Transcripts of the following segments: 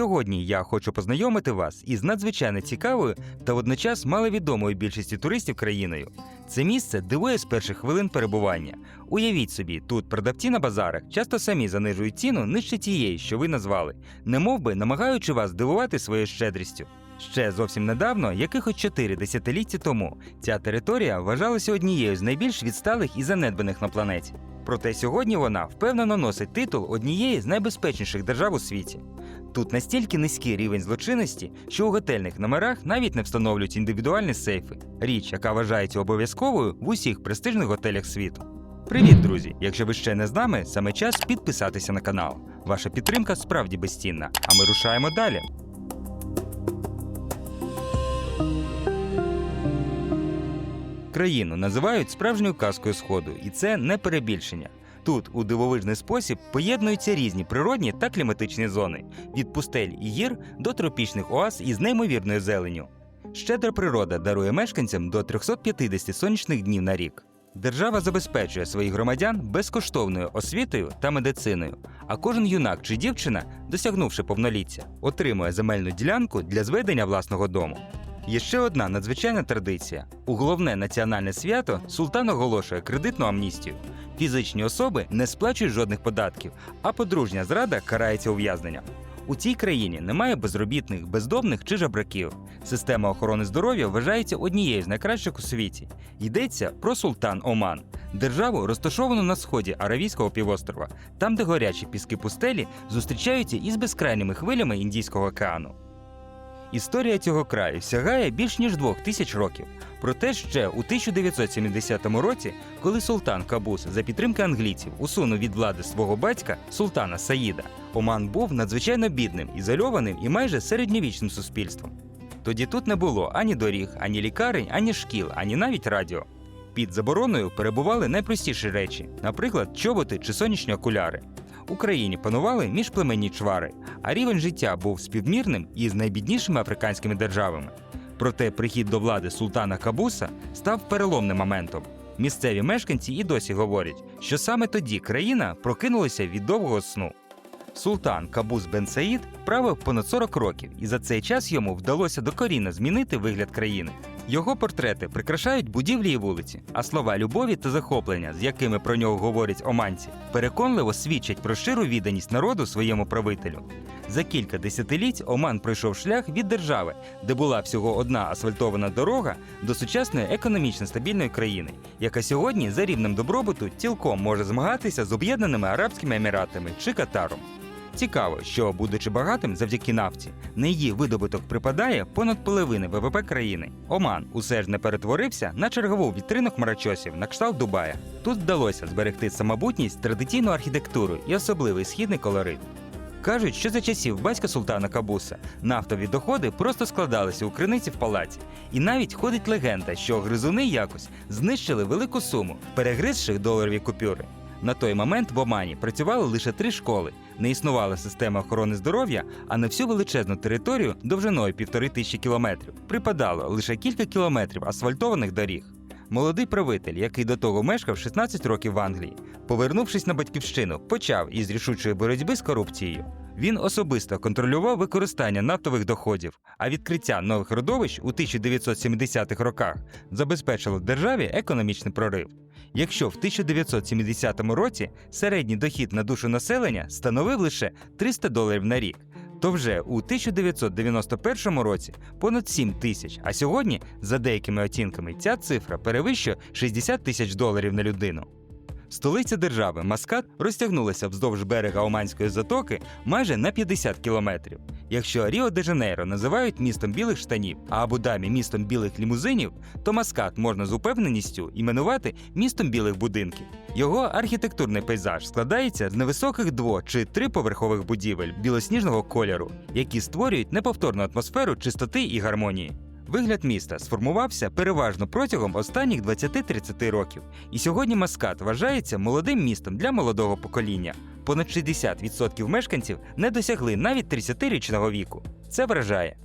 Сьогодні я хочу познайомити вас із надзвичайно цікавою та водночас маловідомою більшості туристів країною. Це місце дивує з перших хвилин перебування. Уявіть собі, тут продавці на базарах часто самі занижують ціну нижче тієї, що ви назвали, немов би намагаючи вас дивувати своєю щедрістю. Ще зовсім недавно, якихось чотири десятиліття тому, ця територія вважалася однією з найбільш відсталих і занедбаних на планеті. Проте сьогодні вона впевнено носить титул однієї з найбезпечніших держав у світі. Тут настільки низький рівень злочинності, що у готельних номерах навіть не встановлюють індивідуальні сейфи, річ, яка вважається обов'язковою в усіх престижних готелях світу. Привіт, друзі! Якщо ви ще не з нами, саме час підписатися на канал. Ваша підтримка справді безцінна, а ми рушаємо далі. Країну називають справжньою казкою сходу, і це не перебільшення. Тут у дивовижний спосіб поєднуються різні природні та кліматичні зони від пустель і гір до тропічних оаз із неймовірною зеленю. Щедра природа дарує мешканцям до 350 сонячних днів на рік. Держава забезпечує своїх громадян безкоштовною освітою та медициною, а кожен юнак чи дівчина, досягнувши повноліття, отримує земельну ділянку для зведення власного дому. Є ще одна надзвичайна традиція: у головне національне свято султан оголошує кредитну амністію. Фізичні особи не сплачують жодних податків, а подружня зрада карається ув'язненням. У цій країні немає безробітних, бездомних чи жабраків. Система охорони здоров'я вважається однією з найкращих у світі. Йдеться про султан Оман, державу, розташовану на сході Аравійського півострова, там, де горячі піски пустелі зустрічаються із безкрайніми хвилями Індійського океану. Історія цього краю сягає більш ніж двох тисяч років. Проте ще у 1970 році, коли султан Кабус за підтримки англійців усунув від влади свого батька султана Саїда, Оман був надзвичайно бідним, ізольованим і майже середньовічним суспільством. Тоді тут не було ані доріг, ані лікарень, ані шкіл, ані навіть радіо. Під забороною перебували найпростіші речі, наприклад, чоботи чи сонячні окуляри. Україні панували міжплеменні чвари, а рівень життя був співмірним із найбіднішими африканськими державами. Проте прихід до влади султана Кабуса став переломним моментом. Місцеві мешканці і досі говорять, що саме тоді країна прокинулася від довгого сну. Султан Кабус Бен Саїд правив понад 40 років, і за цей час йому вдалося докорінно змінити вигляд країни. Його портрети прикрашають будівлі і вулиці, а слова любові та захоплення, з якими про нього говорять оманці, переконливо свідчать про щиру відданість народу своєму правителю. За кілька десятиліть Оман пройшов шлях від держави, де була всього одна асфальтована дорога, до сучасної економічно стабільної країни, яка сьогодні за рівнем добробуту цілком може змагатися з Об'єднаними Арабськими Еміратами чи Катаром. Цікаво, що, будучи багатим завдяки нафті, на її видобуток припадає понад половини ВВП країни. Оман усе ж не перетворився на чергову вітрину хмарочосів на кшталт Дубая. Тут вдалося зберегти самобутність, традиційну архітектуру і особливий східний колорит. Кажуть, що за часів батька султана Кабуса нафтові доходи просто складалися у криниці в палаці. І навіть ходить легенда, що гризуни якось знищили велику суму, перегризши доларові купюри. На той момент в Омані працювали лише три школи, не існувала система охорони здоров'я, а на всю величезну територію довжиною півтори тисячі кілометрів припадало лише кілька кілометрів асфальтованих доріг. Молодий правитель, який до того мешкав 16 років в Англії, повернувшись на батьківщину, почав із рішучої боротьби з корупцією. Він особисто контролював використання нафтових доходів, а відкриття нових родовищ у 1970-х роках забезпечило державі економічний прорив. Якщо в 1970 році середній дохід на душу населення становив лише 300 доларів на рік, то вже у 1991 році понад 7 тисяч. А сьогодні, за деякими оцінками, ця цифра перевищує 60 тисяч доларів на людину. Столиця держави Маскат розтягнулася вздовж берега Оманської затоки майже на 50 кілометрів. Якщо Ріо де Жанейро називають містом білих штанів, а Абу-Дабі містом білих лімузинів, то Маскат можна з упевненістю іменувати містом білих будинків. Його архітектурний пейзаж складається з невисоких дво- чи триповерхових будівель білосніжного кольору, які створюють неповторну атмосферу чистоти і гармонії. Вигляд міста сформувався переважно протягом останніх 20-30 років, і сьогодні Маскат вважається молодим містом для молодого покоління. Понад 60% мешканців не досягли навіть 30-річного віку. Це вражає.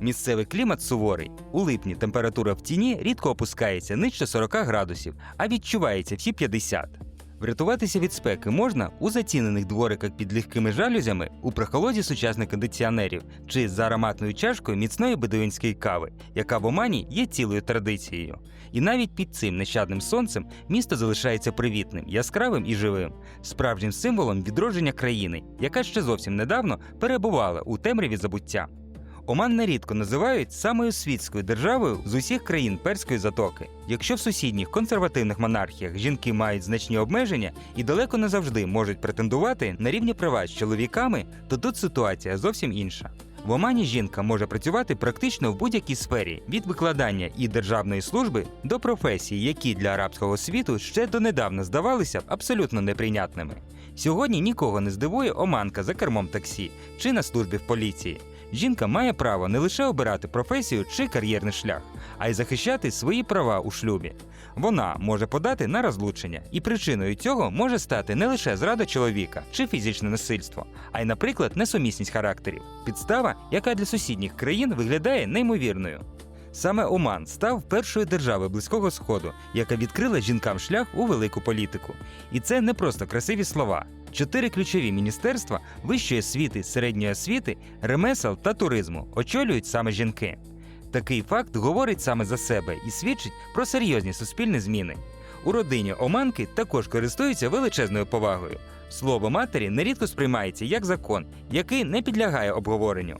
Місцевий клімат суворий. У липні температура в тіні рідко опускається нижче 40 градусів, а відчувається всі 50. Врятуватися від спеки можна у зацінених двориках під легкими жалюзями, у прохолоді сучасних кондиціонерів чи за ароматною чашкою міцної бедуїнської кави, яка в Омані є цілою традицією. І навіть під цим нещадним сонцем місто залишається привітним, яскравим і живим, справжнім символом відродження країни, яка ще зовсім недавно перебувала у темряві забуття. Оман нерідко називають самою світською державою з усіх країн Перської затоки. Якщо в сусідніх консервативних монархіях жінки мають значні обмеження і далеко не завжди можуть претендувати на рівні права з чоловіками, то тут ситуація зовсім інша. В Омані жінка може працювати практично в будь-якій сфері від викладання і державної служби до професій, які для арабського світу ще донедавна здавалися абсолютно неприйнятними. Сьогодні нікого не здивує оманка за кермом таксі чи на службі в поліції. Жінка має право не лише обирати професію чи кар'єрний шлях, а й захищати свої права у шлюбі. Вона може подати на розлучення, і причиною цього може стати не лише зрада чоловіка чи фізичне насильство, а й, наприклад, несумісність характерів, підстава, яка для сусідніх країн виглядає неймовірною. Саме Оман став першою державою Близького Сходу, яка відкрила жінкам шлях у велику політику. І це не просто красиві слова. Чотири ключові міністерства вищої освіти, середньої освіти, ремесел та туризму очолюють саме жінки. Такий факт говорить саме за себе і свідчить про серйозні суспільні зміни. У родині Оманки також користуються величезною повагою. Слово матері нерідко сприймається як закон, який не підлягає обговоренню.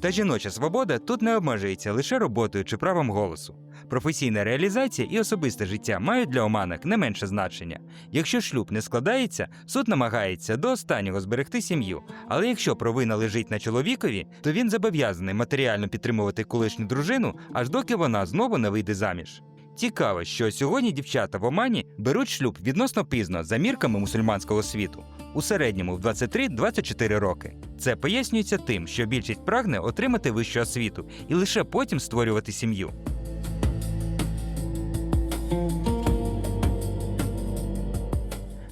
Та жіноча свобода тут не обмежується лише роботою чи правом голосу. Професійна реалізація і особисте життя мають для оманок не менше значення. Якщо шлюб не складається, суд намагається до останнього зберегти сім'ю. Але якщо провина лежить на чоловікові, то він зобов'язаний матеріально підтримувати колишню дружину, аж доки вона знову не вийде заміж. Цікаво, що сьогодні дівчата в Омані беруть шлюб відносно пізно за мірками мусульманського світу, у середньому в 23-24 роки. Це пояснюється тим, що більшість прагне отримати вищу освіту і лише потім створювати сім'ю.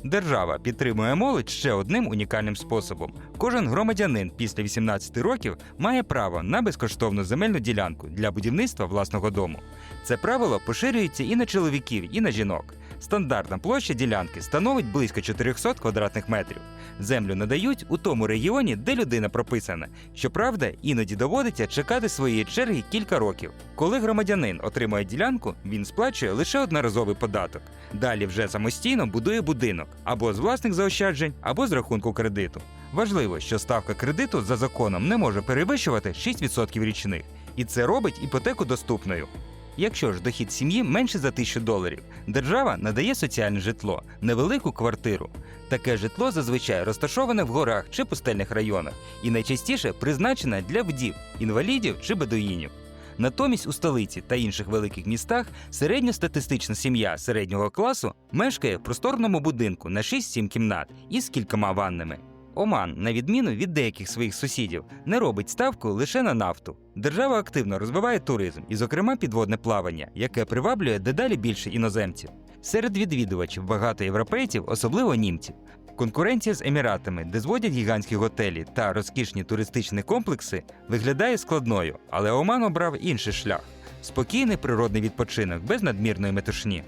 Держава підтримує молодь ще одним унікальним способом. Кожен громадянин після 18 років має право на безкоштовну земельну ділянку для будівництва власного дому. Це правило поширюється і на чоловіків, і на жінок. Стандартна площа ділянки становить близько 400 квадратних метрів. Землю надають у тому регіоні, де людина прописана. Щоправда, іноді доводиться чекати своєї черги кілька років. Коли громадянин отримує ділянку, він сплачує лише одноразовий податок. Далі вже самостійно будує будинок або з власних заощаджень, або з рахунку кредиту. Важливо, що ставка кредиту за законом не може перевищувати 6% річних, і це робить іпотеку доступною. Якщо ж дохід сім'ї менше за 1000 доларів, держава надає соціальне житло, невелику квартиру. Таке житло зазвичай розташоване в горах чи пустельних районах і найчастіше призначене для вдів, інвалідів чи бедуїнів. Натомість у столиці та інших великих містах середньостатистична сім'я середнього класу мешкає в просторному будинку на 6-7 кімнат із кількома ваннами. Оман, на відміну від деяких своїх сусідів, не робить ставку лише на нафту. Держава активно розвиває туризм і, зокрема, підводне плавання, яке приваблює дедалі більше іноземців. Серед відвідувачів багато європейців, особливо німців. Конкуренція з еміратами, де зводять гігантські готелі та розкішні туристичні комплекси, виглядає складною, але Оман обрав інший шлях спокійний природний відпочинок без надмірної метушні.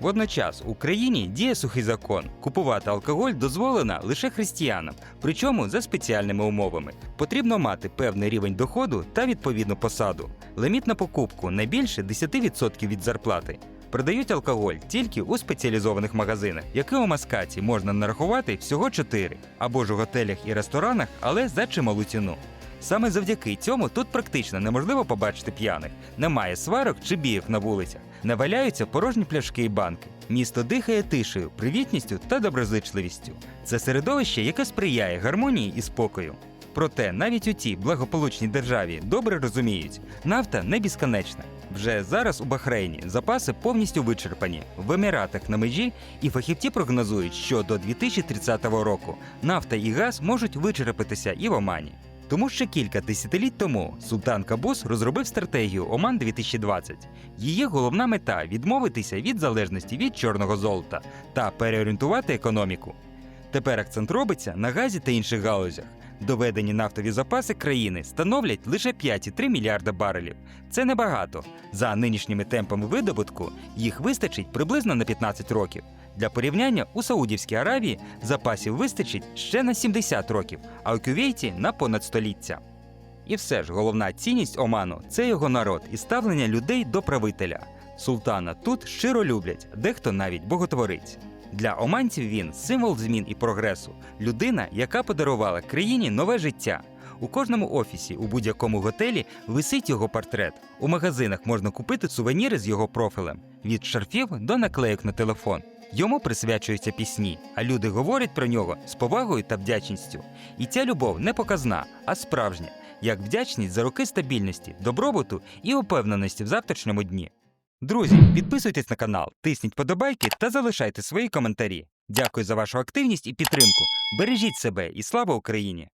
Водночас в Україні діє сухий закон: купувати алкоголь дозволено лише християнам, причому за спеціальними умовами. Потрібно мати певний рівень доходу та відповідну посаду. Лиміт на покупку не більше 10% від зарплати. Продають алкоголь тільки у спеціалізованих магазинах, які у маскаті можна нарахувати всього 4, або ж у готелях і ресторанах, але за чималу ціну. Саме завдяки цьому тут практично неможливо побачити п'яних, немає сварок чи бійок на вулицях, не валяються порожні пляшки і банки. Місто дихає тишею, привітністю та доброзичливістю. Це середовище, яке сприяє гармонії і спокою. Проте навіть у тій благополучній державі добре розуміють, нафта не безконечна. Вже зараз у Бахрейні запаси повністю вичерпані в Еміратах на межі, і фахівці прогнозують, що до 2030 року нафта і газ можуть вичерпатися і в Омані. Тому ще кілька десятиліть тому Султан Кабус розробив стратегію Оман 2020. Її головна мета відмовитися від залежності від чорного золота та переорієнтувати економіку. Тепер акцент робиться на газі та інших галузях. Доведені нафтові запаси країни становлять лише 5,3 мільярда барелів. Це небагато. За нинішніми темпами видобутку їх вистачить приблизно на 15 років. Для порівняння у Саудівській Аравії запасів вистачить ще на 70 років, а у Кювейті на понад століття. І все ж головна цінність Оману це його народ і ставлення людей до правителя. Султана тут щиро люблять, дехто навіть боготворить. Для оманців він символ змін і прогресу, людина, яка подарувала країні нове життя. У кожному офісі, у будь-якому готелі висить його портрет. У магазинах можна купити сувеніри з його профілем від шарфів до наклейок на телефон. Йому присвячуються пісні, а люди говорять про нього з повагою та вдячністю. І ця любов не показна, а справжня, як вдячність за роки стабільності, добробуту і упевненості в завтрашньому дні. Друзі, підписуйтесь на канал, тисніть подобайки та залишайте свої коментарі. Дякую за вашу активність і підтримку. Бережіть себе і слава Україні!